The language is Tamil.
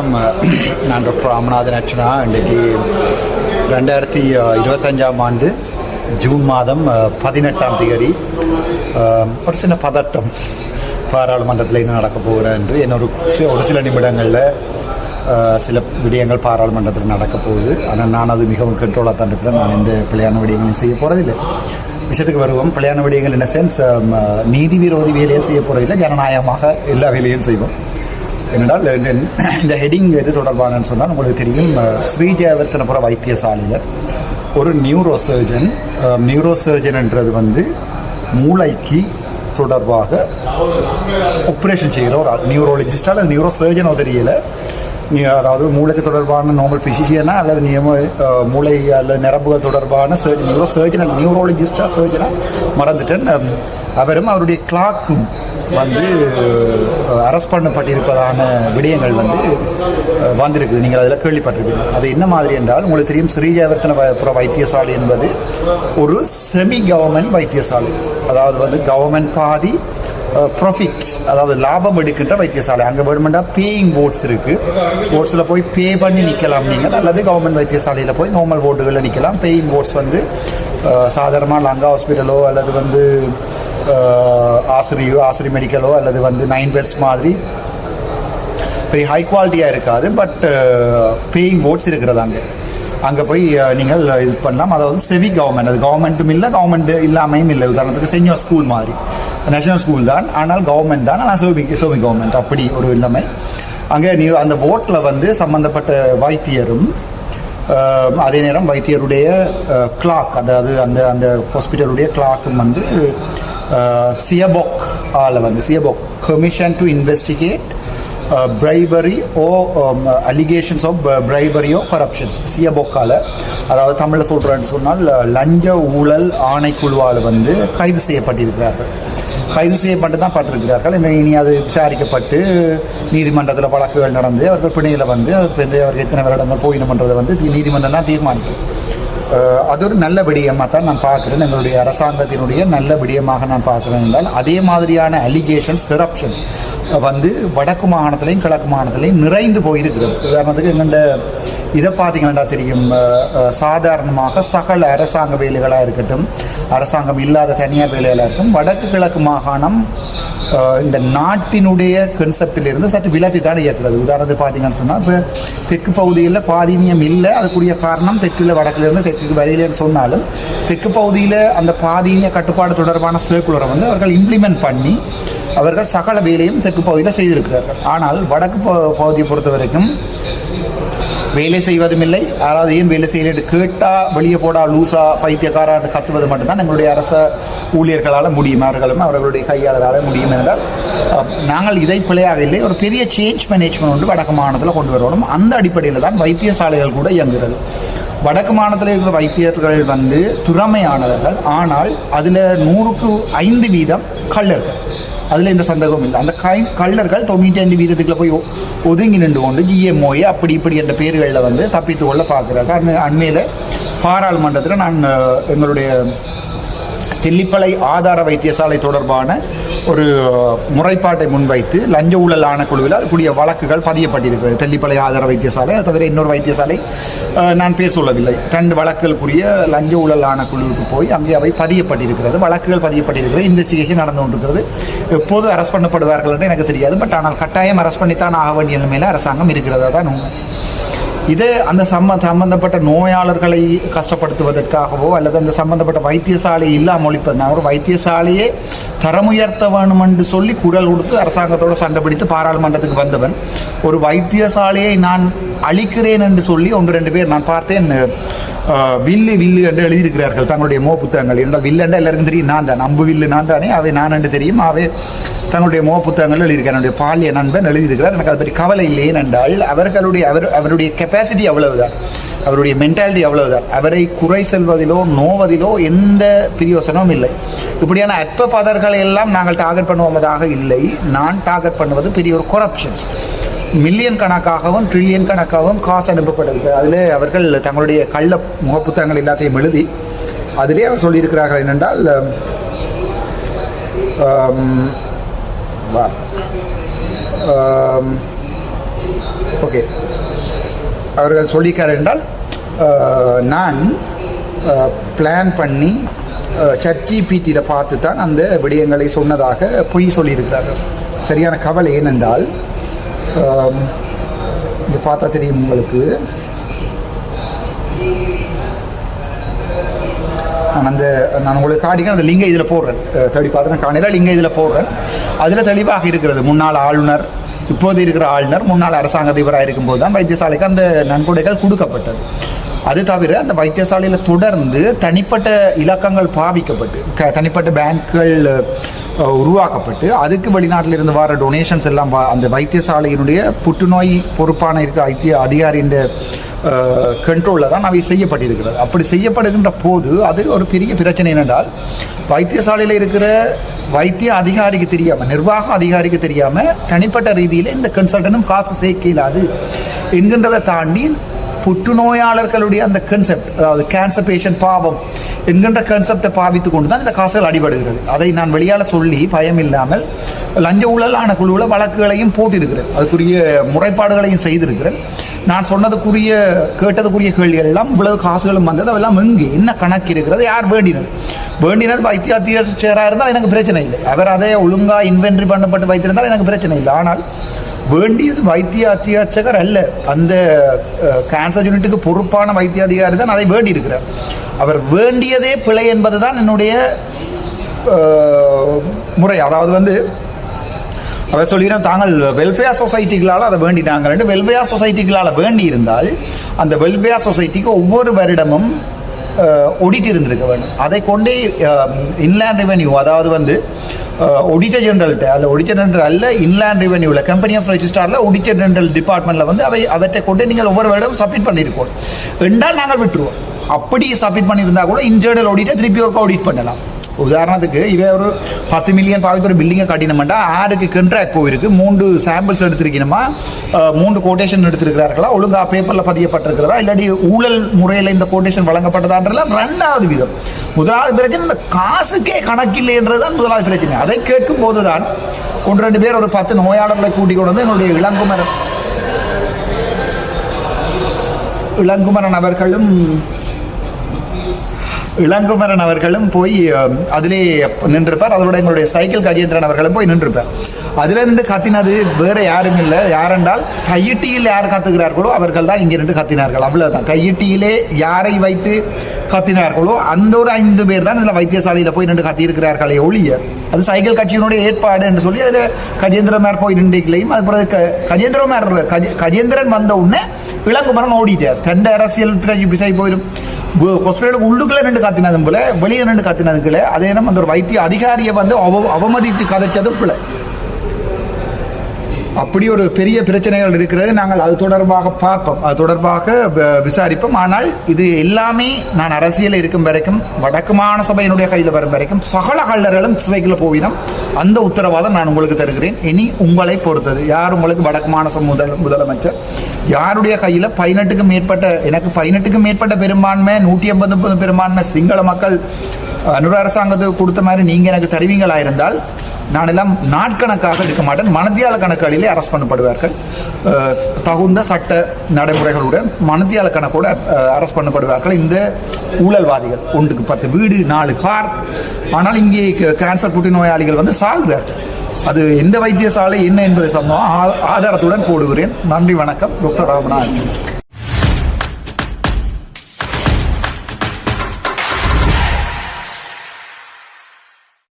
வணக்கம் நான் டாக்டர் ராமநாதன் அர்ச்சனா இன்றைக்கு ரெண்டாயிரத்தி இருபத்தஞ்சாம் ஆண்டு ஜூன் மாதம் பதினெட்டாம் தேதி ஒரு சின்ன பதட்டம் பாராளுமன்றத்தில் என்ன நடக்க போகிறேன் என்று என்னொரு சி- ஒரு சில நிமிடங்களில் சில விடயங்கள் பாராளுமன்றத்தில் நடக்க போகுது ஆனால் நான் அது மிகவும் கண்ட்ரோலாக தான் இருக்கிறேன் நான் எந்த பிள்ளையான விடயங்களையும் செய்ய போகிறதில்லை விஷயத்துக்கு வருவோம் பிள்ளையான விடயங்கள் என்ன சென்ஸ் நீதி விரோதி வேலையை செய்ய போகிறதில்லை ஜனநாயகமாக எல்லா வேலையும் செய்வோம் என்னென்றால் இந்த- ஹெடிங் எது தொடர்பானன்னு சொன்னால் உங்களுக்கு தெரியும் ஸ்ரீஜயவர்த்தனபுர வைத்தியசாலையில் ஒரு நியூரோ சர்ஜன் நியூரோ சர்ஜன்ன்றது வந்து மூளைக்கு தொடர்பாக ஆப்ரேஷன் செய்கிற ஒரு ஆள் நியூரோலஜிஸ்டா அல்லது நியூரோ சர்ஜனோ தெரியல. நீ அதாவது மூளைக்கு தொடர்பான நோமல் பிசிஷியனா அல்லது நியம மூளை அல்லது நரம்புகள் தொடர்பான சர்ஜன் நியூரோ சர்ஜன் நியூரோலஜிஸ்டாக சர்ஜனாக மறந்துட்டேன். அவரும் அவருடைய கிளாக்கும் வந்து அரெஸ்ட் பண்ணப்பட்டிருப்பதான விடயங்கள் வந்து வந்திருக்குது. நீங்கள் அதில் கேள்விப்பட்டிருப்பீங்க. அது என்ன மாதிரி என்றால் உங்களுக்கு தெரியும் ஸ்ரீஜயவர்த்தன புற வைத்தியசாலை என்பது ஒரு செமி கவர்மெண்ட் வைத்தியசாலை. அதாவது வந்து கவர்மெண்ட் பாதி ப்ராஃபிட் அதாவது லாபம் எடுக்கின்ற வைத்தியசாலை. அங்கே வேணுமெண்டா பேயிங் போர்ட்ஸ் இருக்குது ஓட்ஸில் போய் பே பண்ணி நிற்கலாம் நீங்கள் அல்லது கவர்மெண்ட் வைத்தியசாலையில் போய் நார்மல் ஓட்டுகளில் நிற்கலாம். பேயிங் போர்ட்ஸ் வந்து சாதாரணமாக லங்கா ஹாஸ்பிட்டலோ அல்லது வந்து ஆசிரியோ ஆசிரி மெடிக்கலோ அல்லது வந்து நைன் பெட்ஸ் மாதிரி பெரிய ஹை குவாலிட்டியாக இருக்காது பட் பேயிங் ஓட்ஸ் இருக்கிறது அங்கே. அங்கே போய் நீங்கள் இது பண்ணலாம். அதாவது செவி கவர்மெண்ட் அது கவர்மெண்ட்டும் இல்லை கவர்மெண்ட் இல்லாமையும் இல்லை. உதாரணத்துக்கு செஞ்சோர் ஸ்கூல் மாதிரி. நேஷனல் ஸ்கூல் தான் ஆனால் கவர்மெண்ட் தான் ஆனால் சோபி சோபி கவர்மெண்ட் அப்படி ஒரு இல்லாமை அங்கே நீ அந்த போட்டில் வந்து சம்மந்தப்பட்ட வைத்தியரும் அதே நேரம் வைத்தியருடைய கிளாக் அதாவது அந்த அந்த ஹாஸ்பிட்டலுடைய கிளாக்கும் வந்து சியபோக் ஆல வந்து CIABOC commission to investigate bribery O allegations of பிரைபரியோ கரப்ஷன்ஸ் சியபோக்கால் அதாவது தமிழில் சொல்கிறேன்னு சொன்னால் லஞ்ச ஊழல் ஆணைக்குழுவால் வந்து கைது செய்யப்பட்டிருக்கிறார்கள். கைது செய்யப்பட்டு தான் பட்டிருக்கிறார்கள். இந்த இனி அது விசாரிக்கப்பட்டு நீதிமன்றத்தில் வழக்குகள் நடந்து அவர்கள் பிணையில் வந்து இப்போ அவருக்கு எத்தனை வருடங்கள் போயிடணுன்றதை வந்து தி- நீதிமன்றம் தான் தீர்மானிக்கும். அது ஒரு நல்ல விடயமாக தான் நான் பார்க்குறேன். எங்களுடைய அரசாங்கத்தினுடைய நல்ல விடயமாக நான் பார்க்குறேன் என்றால் அதே மாதிரியான அலிகேஷன்ஸ் கரப்ஷன்ஸ் வந்து வடக்கு மாகாணத்திலையும் கிழக்கு மாகாணத்திலையும் நிறைந்து போயிருக்கிறது. உதாரணத்துக்கு எங்கள்ட இதை பார்த்தீங்கன்னா தெரியும். சாதாரணமாக சகல அரசாங்க வேலைகளாக இருக்கட்டும் அரசாங்கம் இல்லாத தனியார் வேலைகளாக இருக்கும் வடக்கு கிழக்கு மாகாணம் இந்த நாட்டினுடைய கன்செப்டிலிருந்து சற்று விலத்தி தான் இயக்குறது. உதாரணத்துக்கு பார்த்தீங்கன்னு சொன்னால் இப்போ தெற்கு பகுதியில் பாதினியம் இல்லை அதுக்குரிய காரணம் தெற்கில் வடக்கிலிருந்து தெற்கு வரையிலன்னு சொன்னாலும் தெற்கு பகுதியில் அந்த பாதீனிய கட்டுப்பாடு தொடர்பான சர்க்குலரை வந்து அவர்கள் இம்ப்ளிமெண்ட் பண்ணி அவர்கள் சகல வேலையும் தெற்கு பகுதியில் செய்திருக்கிறார்கள். ஆனால் வடக்கு ப- பகுதியை பொறுத்த வரைக்கும் வேலை செய்வதும் இல்லை யாராவது ஏன் வேலை செய்யல கேட்டால் வெளியே போடா லூசா பைத்தியக்காரான்னு கத்துவது மட்டும்தான் எங்களுடைய அரச ஊழியர்களால் முடியும். அவர்களும் அவர்களுடைய கையாளரால் முடியும் என்றால் நாங்கள் இதை பிழையாக இல்லை. ஒரு பெரிய சேஞ்ச் மேனேஜ்மெண்ட் ஒன்று வடக்கு மாநிலத்தில் கொண்டு வரணும். அந்த அடிப்படையில் தான் வைத்தியசாலைகள் கூட இயங்குகிறது. வடக்கு மாநிலத்தில் இருக்கிற வைத்தியர்கள் வந்து திறமையானவர்கள். ஆனால் அதில் நூறுக்கு ஐந்து வீதம் கள்ளர்கள். அதில் எந்த சந்தேகமும் இல்லை. அந்த கை கள்ளர்கள் தொண்ணூற்றி ஐந்து வீதத்துக்குள்ள போய் ஒதுங்கி நின்று கொண்டு ஜிஎம்ஓஏ அப்படி இப்படி என்ற பேர்களில் வந்து தப்பித்து கொள்ள பார்க்குறாங்க அண்மை அண்மையில் பாராளுமன்றத்தில் நான் எங்களுடைய தெல்லிப்பளை ஆதார வைத்தியசாலை தொடர்பான ஒரு முறைப்பாட்டை முன்வைத்து லஞ்ச ஊழல் ஆணைக்குழுவில் அதுக்குரிய வழக்குகள் பதியப்பட்டிருக்கிறது. தெல்லிப்பளை ஆதார வைத்தியசாலை அது தவிர இன்னொரு வைத்தியசாலை நான் பேர் சொல்லவில்லை ரெண்டு வழக்குகளுக்குரிய லஞ்ச ஊழல் ஆணைக்குழுவுக்கு போய் அங்கே அவை பதியப்பட்டிருக்கிறது. வழக்குகள் பதியப்பட்டிருக்கிறது. இன்வெஸ்டிகேஷன் நடந்து கொண்டிருக்கிறது. எப்போது அரெஸ்ட் பண்ணப்படுவார்கள் என்று எனக்கு தெரியாது. பட் ஆனால் கட்டாயம் அரெஸ்ட் பண்ணித்தான் ஆக வேண்டிய நிலைமையில் அரசாங்கம் இருக்கிறதா தான் உண்மை. இது அந்த சம்ம சம்பந்தப்பட்ட நோயாளர்களை கஷ்டப்படுத்துவதற்காகவோ அல்லது அந்த சம்பந்தப்பட்ட வைத்தியசாலை இல்லாமல் ஒழிப்பது ஒரு வைத்தியசாலையே தரமுயர்த்த வேணும் என்று சொல்லி குரல் கொடுத்து அரசாங்கத்தோடு சண்டை பிடித்து பாராளுமன்றத்துக்கு வந்தவன். ஒரு வைத்தியசாலையை நான் அழிக்கிறேன் என்று சொல்லி ஒன்று ரெண்டு பேர் நான் பார்த்தேன். வில்லு வில்லு என்று எழுதியிருக்கிறார்கள் தங்களுடைய மோ புத்தகங்கள். என்றால் வில்லு எல்லாருக்கும் தெரியும் நான் தான். அம்பு வில்லு நான் தானே. அவை நான் என்று தெரியும். அவை தங்களுடைய மோ புத்தகங்கள் எழுதியிருக்கிறார். என்னுடைய பாலிய நண்பன் எழுதியிருக்கிறார். எனக்கு அதை பற்றி கவலை இல்லை என்றால் அவர்களுடைய அவர் அவருடைய கெப்பாசிட்டி அவ்வளவுதான். அவருடைய மென்டாலிட்டி அவ்வளவுதான். அவரை குறை செல்வதிலோ நோவதிலோ எந்த பிரியோசனமும் இல்லை. இப்படியான அற்ப பதர்களை எல்லாம் நாங்கள் டார்கெட் பண்ணுவதாக இல்லை. நான் டார்கெட் பண்ணுவது பெரிய ஒரு கொரப்ஷன்ஸ் மில்லியன் கணக்காகவும் ட்ரில்லியன் கணக்காகவும் காசு அனுப்பப்படுது அதில் அவர்கள் தங்களுடைய கள்ள முகப்புத்தகங்கள் எல்லாத்தையும் எழுதி அதிலே அவர் சொல்லியிருக்கிறார்கள் என்னென்றால் ஓகே. அவர்கள் சொல்லியிருக்கார் என்றால் நான் பிளான் பண்ணி சட்ஜிபிடியில் பார்த்து தான் அந்த விடயங்களை சொன்னதாக பொய் சொல்லியிருக்கிறார்கள். சரியான கவலை ஏனென்றால் இது பார்த்தா தெரியும் உங்களுக்கு. நான் அந்த நான் உங்களுக்கு காட்டிக்க அந்த லிங்க இதில் போடுறேன். தேடி பார்த்தேன் காணையில் லிங்க இதில் போடுறேன். அதில் தெளிவாக இருக்கிறது முன்னாள் ஆளுநர் இப்போது இருக்கிற ஆளுநர் முன்னாள் அரசாங்க அதிபராக இருக்கும்போது தான் வைத்தியசாலைக்கு அந்த நன்கொடைகள் கொடுக்கப்பட்டது. அது தவிர அந்த வைத்தியசாலையில் தொடர்ந்து தனிப்பட்ட இலக்கங்கள் பாவிக்கப்பட்டு க தனிப்பட்ட பேங்க்குகள் உருவாக்கப்பட்டு அதுக்கு வெளிநாட்டில் இருந்து வர டொனேஷன்ஸ் எல்லாம் அந்த வைத்தியசாலையினுடைய புற்றுநோய் பொறுப்பான இருக்க ஐத்திய அதிகாரியின் கண்ட்ரோலில் தான் அவை செய்யப்பட்டிருக்கிறது. அப்படி செய்யப்படுகின்ற போது அது ஒரு பெரிய பிரச்சனை என்னென்றால் வைத்தியசாலையில் இருக்கிற வைத்திய அதிகாரிக்கு தெரியாமல் நிர்வாக அதிகாரிக்கு தெரியாமல் தனிப்பட்ட ரீதியில் இந்த கன்சல்டனும் காசு சேர்க்க இல்லாது என்கின்றதை தாண்டி புற்றுநோயாளர்களுடைய அந்த கன்செப்ட் அதாவது கேன்சர் பேஷண்ட் பாவம் என்கின்ற கன்செப்டை பாவித்து கொண்டு தான் இந்த காசுகள் அடிபடுகிறது. அதை நான் வெளியால் சொல்லி பயம் இல்லாமல் லஞ்ச ஊழலான குழுவில் வழக்குகளையும் போட்டிருக்கிறேன். அதுக்குரிய முறைப்பாடுகளையும் செய்திருக்கிறேன். நான் சொன்னதுக்குரிய கேட்டதுக்குரிய கேள்விகள் எல்லாம் இவ்வளவு காசுகளும் வந்தது. அதெல்லாம் எங்கே? என்ன கணக்கு இருக்கிறது? யார் வேண்டினது? வேண்டினது வைத்திய சேராக இருந்தால் எனக்கு பிரச்சனை இல்லை. அவர் அதை ஒழுங்காக இன்வென்ட்ரி பண்ணப்பட்டு வைத்திருந்தால் எனக்கு பிரச்சனை இல்லை. ஆனால் வேண்டியது வைத்திய அத்தியாட்சகர் அல்ல. அந்த கேன்சர் யூனிட்டுக்கு பொறுப்பான வைத்திய அதிகாரி தான் அதை வேண்டி இருக்கிறார் அவர் வேண்டியதே பிழை என்பது தான் என்னுடைய முறை. அதாவது வந்து அவர் சொல்லிக்கிறோம் தாங்கள் வெல்ஃபேர் சொசைட்டிகளால் அதை வேண்டினாங்க வெல்ஃபேர் சொசைட்டிகளால் வேண்டி இருந்தால் அந்த வெல்ஃபேர் சொசைட்டிக்கு ஒவ்வொரு வருடமும் ஒடிட் இருந்திருக்க வேண்டும். அதை கொண்டே இன்லேண்ட் ரெவென்யூ அதாவது வந்து ஒடிட்டர் ஜெனரல்கிட்ட அல்ல ஒடிட்டர் ஜெனரல் அல்ல இன்லேண்ட் ரெவென்யூவில் கம்பெனி ஆஃப் ரெஜிஸ்டாரில் ஒடிட்டர் ஜெனரல் டிபார்ட்மெண்ட்டில் வந்து அவை அவற்றை கொண்டு நீங்கள் ஒவ்வொரு வருடம் சப்மிட் பண்ணியிருக்கோம் என்றால் நாங்கள் விட்டுருவோம். அப்படி சப்மிட் பண்ணியிருந்தா கூட இன்ஜெர்னல் ஒடிட்டை திருப்பி ஒருக்கா ஆடிட் பண்ணலாம். உதாரணத்துக்கு இவன் ஒரு பத்து மில்லியன் பாவித்து ஒரு பில்டிங்கை கட்டினோம்டா ஆறுக்கு கண்ட்ராக்ட் போயிருக்கு மூன்று சாம்பிள்ஸ் எடுத்திருக்கணுமா? மூன்று கோட்டேஷன் எடுத்திருக்கிறார்களா? ஒழுங்கா பேப்பரில் பதியப்பட்டிருக்கிறதா? இல்லாட்டி ஊழல் முறையில் இந்த கோட்டேஷன் வழங்கப்பட்டதான்றலாம் ரெண்டாவது விதம். முதலாவது பிரச்சனை இந்த காசுக்கே கணக்கில்லைன்றது தான் முதலாவது பிரச்சனை. அதை கேட்கும் போது தான் ஒன்று ரெண்டு பேர் ஒரு பத்து நோயாளர்களை கூட்டிக் கொண்டு வந்து எங்களுடைய இளங்குமரன் இளங்குமரன் அவர்களும் இளங்குமரன் அவர்களும் போய் அதிலே நின்றிருப்பார். அதோட எங்களுடைய சைக்கிள் கஜேந்திரன் அவர்களும் போய் நின்றிருப்பார். அதுல இருந்து கத்தினது வேற யாரும் இல்லை. யாரென்றால் கையிட்டியில் யார் கத்துகிறார்களோ அவர்கள் தான் இங்கே நின்று கத்தினார்கள். அவ்வளவுதான். கையிட்டியிலே யாரை வைத்து கத்தினார்களோ அந்த ஒரு ஐந்து பேர் தான் இதில் வைத்தியசாலையில் போய் நின்று கத்தியிருக்கிறார்களே ஒழிய அது சைக்கிள் கட்சியினுடைய ஏற்பாடு என்று சொல்லி அதில் கஜேந்திரமார் போய் நின்றுக்கலையும் அதுக்கப்புறம் க- கஜேந்திரமார் கஜ- கஜேந்திரன் வந்த உடனே இளங்குமரன் ஓடிட்டார். தண்ட அரசியல் பிசை பிசை போயிடும். ஹாஸ்பிட்டலுக்கு உள்ளுக்குள்ள நின்று காத்தினதும் போல வெளியே நின்று காத்தினதும் பிள்ளை அதே நேரம் அந்த ஒரு வைத்திய அதிகாரியை வந்து அவ அவமதித்து கதைச்சதும் பிள்ளை அப்படி ஒரு பெரிய பிரச்சனைகள் இருக்கிறது. நாங்கள் அது தொடர்பாக பார்ப்போம். அது தொடர்பாக விசாரிப்போம். ஆனால் இது எல்லாமே நான் அரசியலில் இருக்கும் வரைக்கும் வடக்கு மாகாண சபையினுடைய கையில் வரும் வரைக்கும் சகல கல்லர்களும் சிறைக்குள்ள போவினோம் அந்த உத்தரவாதம் நான் உங்களுக்கு தருகிறேன். இனி உங்களை பொறுத்தது. யார் உங்களுக்கு வடக்கு மாநில முதல் முதலமைச்சர்? யாருடைய கையில் பதினெட்டுக்கு மேற்பட்ட எனக்கு பதினெட்டுக்கு மேற்பட்ட பெரும்பான்மை நூற்றி ஐம்பது பெரும்பான்மை சிங்கள மக்கள் அனுர அரசாங்கத்துக்கு கொடுத்த மாதிரி நீங்கள் எனக்கு தருவீங்களா இருந்தால் நான் எல்லாம் நாட்கணக்காக இருக்க மாட்டேன். மனத்தியால கணக்குகளிலே அரெஸ்ட் பண்ணப்படுவார்கள். தகுந்த சட்ட நடைமுறைகளுடன் மனத்தியால கணக்கோட அரெஸ்ட் பண்ணப்படுவார்கள். இந்த ஊழல்வாதிகள் ஒன்றுக்கு பத்து வீடு நாலு கார். ஆனால் இங்கே கேன்சர் புற்றுநோயாளிகள் வந்து சாகுறார் அது எந்த வைத்தியசாலை என்ன என்பதை சம்பவம் ஆ- ஆதாரத்துடன் போடுகிறேன். நன்றி வணக்கம். டாக்டர் ராமநாதன்.